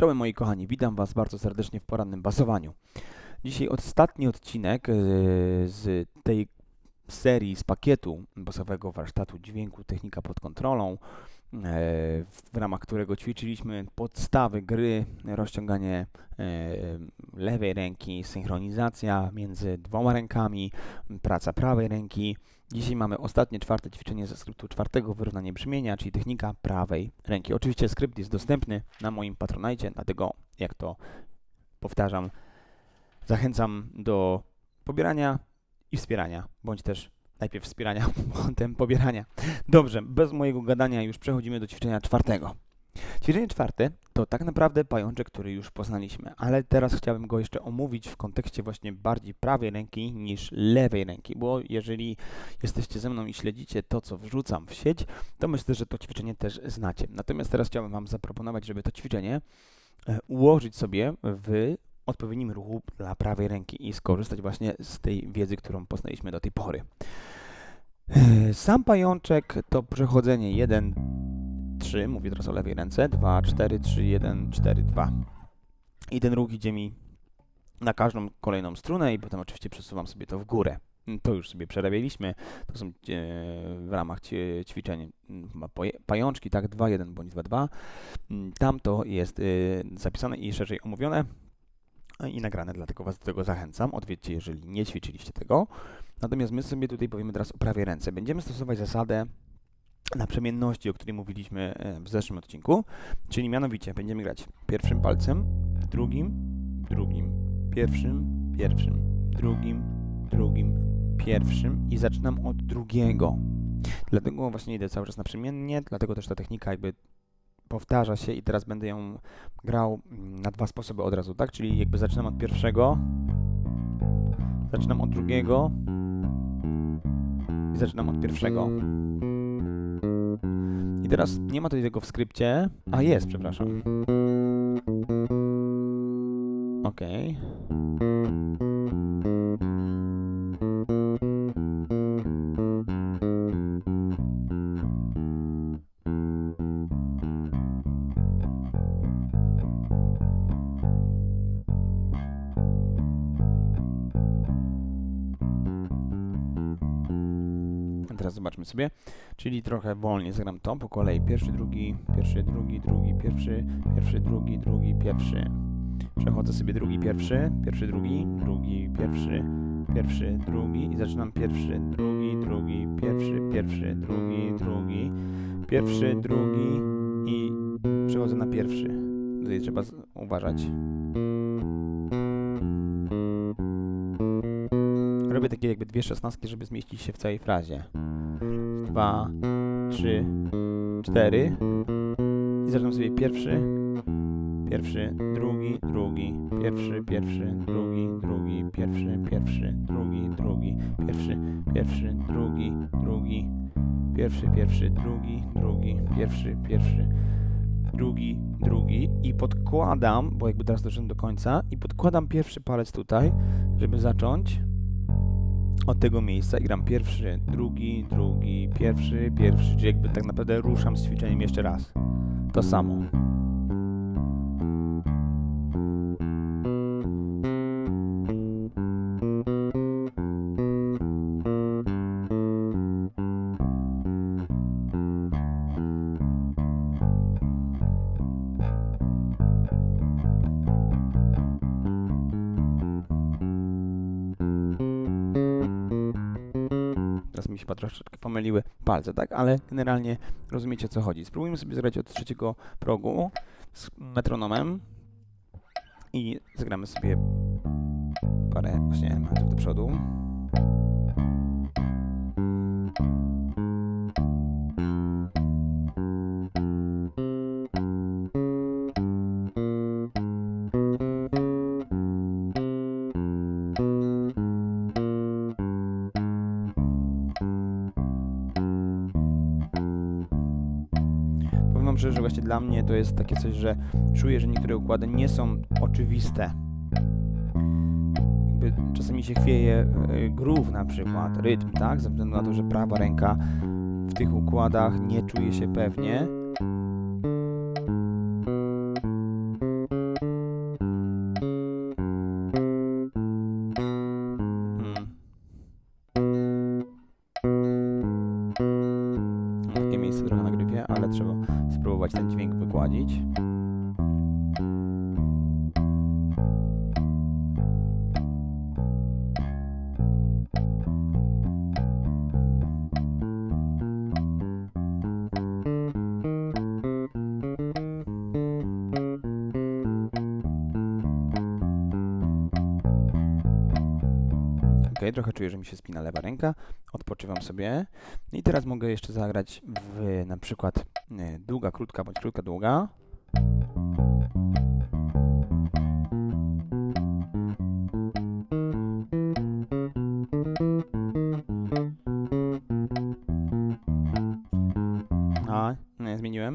Czołem moi kochani, witam Was bardzo serdecznie w porannym basowaniu. Dzisiaj ostatni odcinek e, z tej serii, z pakietu basowego warsztatu dźwięku Technika pod kontrolą, e, w ramach którego ćwiczyliśmy podstawy gry, rozciąganie e, lewej ręki, synchronizacja między dwoma rękami, praca prawej ręki. Dzisiaj mamy ostatnie, czwarte ćwiczenie ze skryptu czwartego, wyrównanie brzmienia, czyli technika prawej ręki. Oczywiście skrypt jest dostępny na moim Patronite, dlatego jak to powtarzam, zachęcam do pobierania i wspierania, bądź też najpierw wspierania, potem pobierania. Dobrze, bez mojego gadania już przechodzimy do ćwiczenia czwartego. Ćwiczenie czwarte to tak naprawdę pajączek, który już poznaliśmy, ale teraz chciałbym go jeszcze omówić w kontekście właśnie bardziej prawej ręki niż lewej ręki, bo jeżeli jesteście ze mną i śledzicie to, co wrzucam w sieć, to myślę, że to ćwiczenie też znacie. Natomiast teraz chciałbym Wam zaproponować, żeby to ćwiczenie e, ułożyć sobie w odpowiednim ruchu dla prawej ręki i skorzystać właśnie z tej wiedzy, którą poznaliśmy do tej pory. E, Sam pajączek to przechodzenie 1, 3, mówię teraz o lewej ręce, 2, 4, 3, 1, 4, 2. I ten ruch idzie mi na każdą kolejną strunę i potem oczywiście przesuwam sobie to w górę. To już sobie przerabialiśmy. To są e, w ramach ćwiczeń mm, pajączki, tak, 2, 1 bądź 2, 2. Mm, Tam to jest e, zapisane i szerzej omówione e, i nagrane, dlatego Was do tego zachęcam. Odwiedźcie, jeżeli nie ćwiczyliście tego. Natomiast my sobie tutaj powiemy teraz o prawej ręce. Będziemy stosować zasadę naprzemienności, o której mówiliśmy e, w zeszłym odcinku, czyli mianowicie będziemy grać pierwszym palcem, drugim, drugim, pierwszym, pierwszym, drugim, drugim, pierwszym i zaczynam od drugiego. Dlatego właśnie idę cały czas naprzemiennie, dlatego też ta technika jakby powtarza się i teraz będę ją grał mm, na dwa sposoby od razu, tak? Czyli jakby zaczynam od pierwszego, zaczynam od drugiego i zaczynam od pierwszego. I teraz nie ma tutaj tego w skrypcie. A jest, przepraszam. Okej. A zobaczmy sobie. Czyli trochę wolniej zagram to po kolei. Pierwszy, drugi, pierwszy, drugi, drugi, pierwszy, pierwszy, drugi, drugi, pierwszy. Przechodzę sobie drugi, pierwszy, pierwszy, drugi, drugi, pierwszy, pierwszy, drugi i zaczynam pierwszy, drugi, drugi, pierwszy, pierwszy, drugi, drugi, pierwszy, drugi i przechodzę na pierwszy. Tutaj trzeba uważać. Robię takie jakby dwie szesnastki, żeby zmieścić się w całej frazie. Dwa, trzy, cztery. I zaczynam sobie pierwszy, pierwszy, drugi, drugi, pierwszy, pierwszy, drugi, drugi, pierwszy, pierwszy, drugi, drugi, pierwszy, pierwszy, drugi, drugi, pierwszy, pierwszy, drugi, drugi, pierwszy, pierwszy, drugi, drugi i podkładam, bo jakby teraz doszedłem do końca, i podkładam pierwszy palec tutaj, żeby zacząć od tego miejsca i gram pierwszy, drugi, drugi, pierwszy, pierwszy, czyli jakby tak naprawdę ruszam z ćwiczeniem jeszcze raz. To samo. Się troszeczkę pomyliły palce, tak? Ale generalnie rozumiecie co chodzi. Spróbujmy sobie zagrać od trzeciego progu z metronomem i zagramy sobie parę właśnie elementów do przodu. Szczerze, że właśnie dla mnie to jest takie coś, że czuję, że niektóre układy nie są oczywiste. Czasami się chwieje y, groove na przykład, rytm, tak? Ze względu na to, że prawa ręka w tych układach nie czuje się pewnie. Trochę czuję, że mi się spina lewa ręka. Odpoczywam sobie. I teraz mogę jeszcze zagrać w na przykład e, długa, krótka bądź krótka, długa. A, nie, zmieniłem.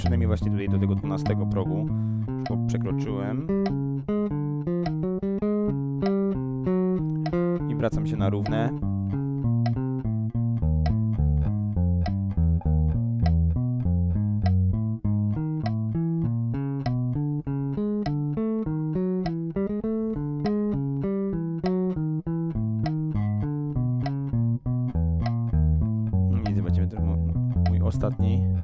Przynajmniej właśnie tutaj do tego 12 progu bo przekroczyłem. I wracam się na równe. I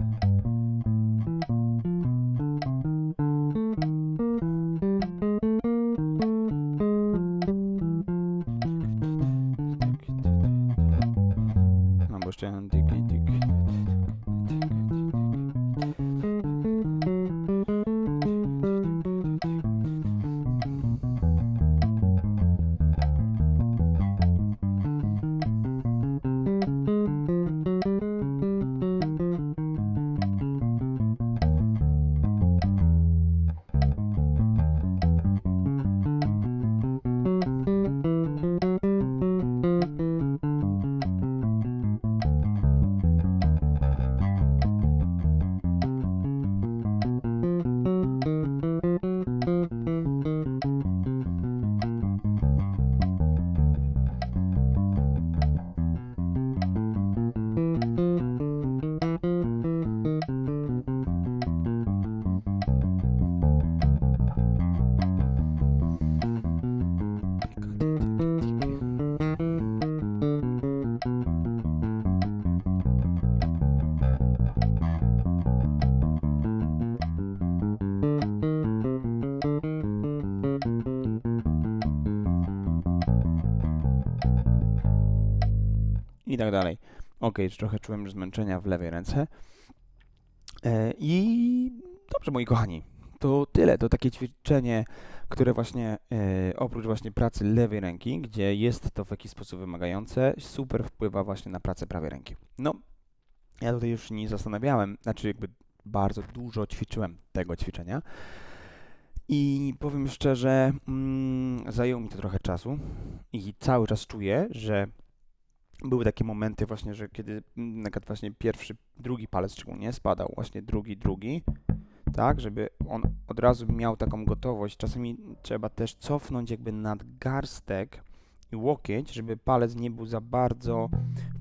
i tak dalej. Ok, już trochę czułem już zmęczenia w lewej ręce. E, I dobrze, moi kochani, to tyle. To takie ćwiczenie, które właśnie e, oprócz właśnie pracy lewej ręki, gdzie jest to w jakiś sposób wymagające, super wpływa właśnie na pracę prawej ręki. No, ja tutaj już nie zastanawiałem, znaczy jakby bardzo dużo ćwiczyłem tego ćwiczenia. I powiem szczerze, mm, zajęło mi to trochę czasu i cały czas czuję, że były takie momenty właśnie, że kiedy mm, na przykład właśnie pierwszy, drugi palec szczególnie spadał, właśnie drugi, drugi, tak, żeby on od razu miał taką gotowość. Czasami trzeba też cofnąć jakby nadgarstek i łokieć, żeby palec nie był za bardzo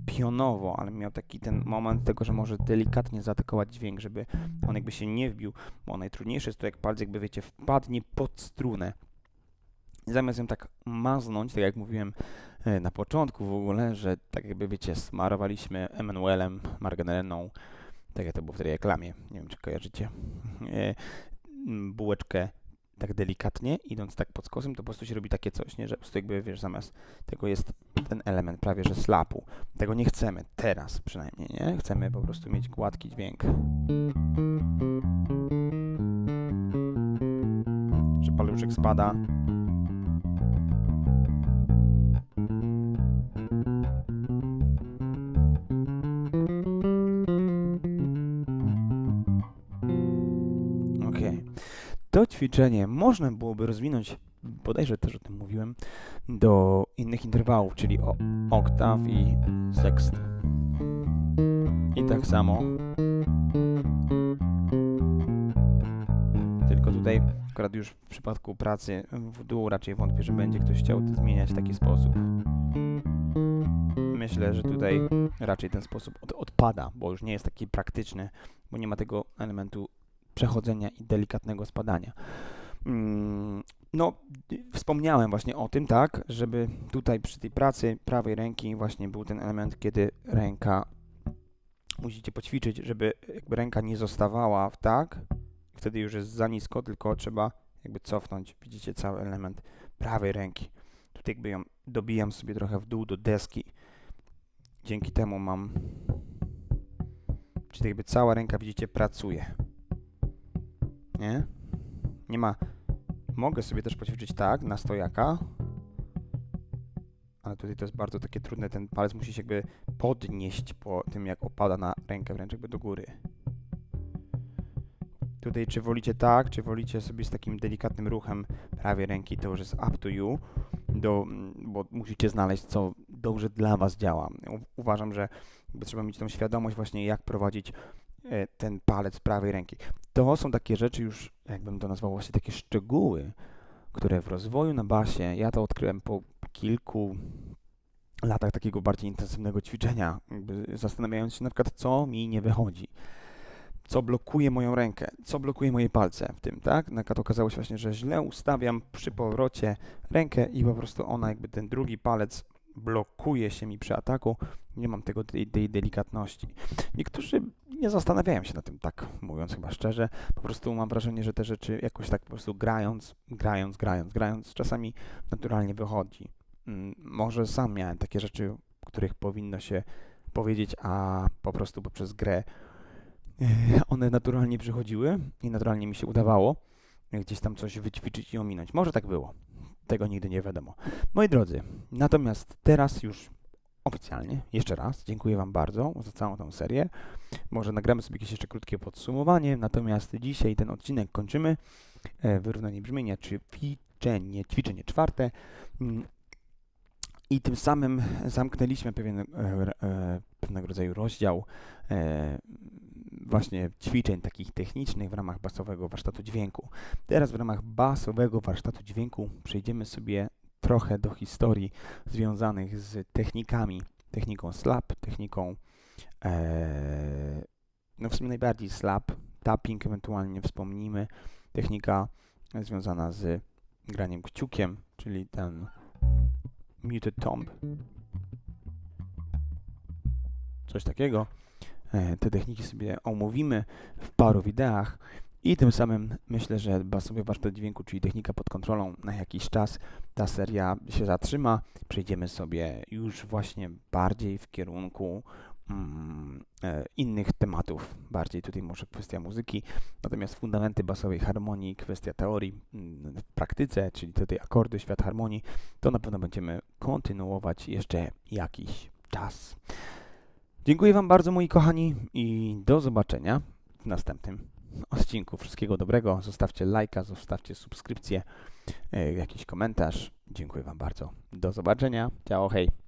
pionowo, ale miał taki ten moment tego, że może delikatnie zaatakować dźwięk, żeby on jakby się nie wbił, bo najtrudniejsze jest to, jak palec jakby, wiecie, wpadnie pod strunę. I zamiast ją tak maznąć, tak jak mówiłem na początku w ogóle, że tak jakby, wiecie, smarowaliśmy Emanuelem, margaryną, tak jak to było w tej reklamie, nie wiem, czy kojarzycie, e, bułeczkę tak delikatnie, idąc tak pod skosem, to po prostu się robi takie coś, nie, że po prostu jakby, wiesz, zamiast tego jest ten element prawie, że slapu. Tego nie chcemy, teraz przynajmniej, nie? Chcemy po prostu mieć gładki dźwięk. Że paluszek spada. Ćwiczenie można byłoby rozwinąć, bodajże też o tym mówiłem, do innych interwałów, czyli o oktaw i sekst. I tak samo. Tylko tutaj, akurat już w przypadku pracy w dół, raczej wątpię, że będzie ktoś chciał to zmieniać w taki sposób. Myślę, że tutaj raczej ten sposób od, odpada, bo już nie jest taki praktyczny, bo nie ma tego elementu przechodzenia i delikatnego spadania. Mm, No, wspomniałem właśnie o tym, tak, żeby tutaj przy tej pracy prawej ręki właśnie był ten element, kiedy ręka musicie poćwiczyć, żeby jakby ręka nie zostawała w tak, wtedy już jest za nisko, tylko trzeba jakby cofnąć, widzicie, cały element prawej ręki. Tutaj jakby ją dobijam sobie trochę w dół do deski. Dzięki temu mam, czyli jakby cała ręka, widzicie, pracuje. Nie? Nie ma, mogę sobie też poćwiczyć tak, na stojaka, ale tutaj to jest bardzo takie trudne, ten palec musi się jakby podnieść po tym, jak opada na rękę wręcz jakby do góry. Tutaj czy wolicie tak, czy wolicie sobie z takim delikatnym ruchem prawej ręki, to już jest up to you, do, bo musicie znaleźć, co dobrze dla Was działa. Uważam, że trzeba mieć tą świadomość właśnie, jak prowadzić ten palec prawej ręki. To są takie rzeczy już, jakbym to nazwał, właśnie takie szczegóły, które w rozwoju na basie, ja to odkryłem po kilku latach takiego bardziej intensywnego ćwiczenia, zastanawiając się na przykład, co mi nie wychodzi, co blokuje moją rękę, co blokuje moje palce w tym, tak? Na przykład okazało się właśnie, że źle ustawiam przy powrocie rękę i po prostu ona jakby ten drugi palec blokuje się mi przy ataku, nie mam tego tej, tej delikatności. Niektórzy nie zastanawiają się na tym, tak mówiąc chyba szczerze, po prostu mam wrażenie, że te rzeczy jakoś tak po prostu grając, grając, grając, grając, czasami naturalnie wychodzi. Mm, Może sam miałem takie rzeczy, których powinno się powiedzieć, a po prostu poprzez grę e, one naturalnie przychodziły i naturalnie mi się udawało gdzieś tam coś wyćwiczyć i ominąć. Może tak było. Tego nigdy nie wiadomo. Moi drodzy, natomiast teraz już oficjalnie, jeszcze raz, dziękuję Wam bardzo za całą tą serię. Może nagramy sobie jakieś jeszcze krótkie podsumowanie, natomiast dzisiaj ten odcinek kończymy. E, Wyrównanie brzmienia, ćwiczenie, ćwiczenie czwarte. Mm, I tym samym zamknęliśmy pewien, e, e, pewnego rodzaju rozdział właśnie ćwiczeń takich technicznych w ramach basowego warsztatu dźwięku. Teraz w ramach basowego warsztatu dźwięku przejdziemy sobie trochę do historii związanych z technikami, techniką slap, techniką e, no w sumie najbardziej slap, tapping ewentualnie wspomnimy, technika związana z graniem kciukiem, czyli ten muted tomb, coś takiego. E, Te techniki sobie omówimy w paru wideach i tym samym myślę, że basowy warsztat dźwięku, czyli technika pod kontrolą na jakiś czas, ta seria się zatrzyma. Przejdziemy sobie już właśnie bardziej w kierunku mm, e, innych tematów. Bardziej tutaj może kwestia muzyki, natomiast fundamenty basowej harmonii, kwestia teorii mm, w praktyce, czyli tutaj akordy, świat harmonii, to na pewno będziemy kontynuować jeszcze jakiś czas. Dziękuję Wam bardzo, moi kochani, i do zobaczenia w następnym odcinku. Wszystkiego dobrego. Zostawcie lajka, zostawcie subskrypcję, e, jakiś komentarz. Dziękuję Wam bardzo. Do zobaczenia. Ciao, hej.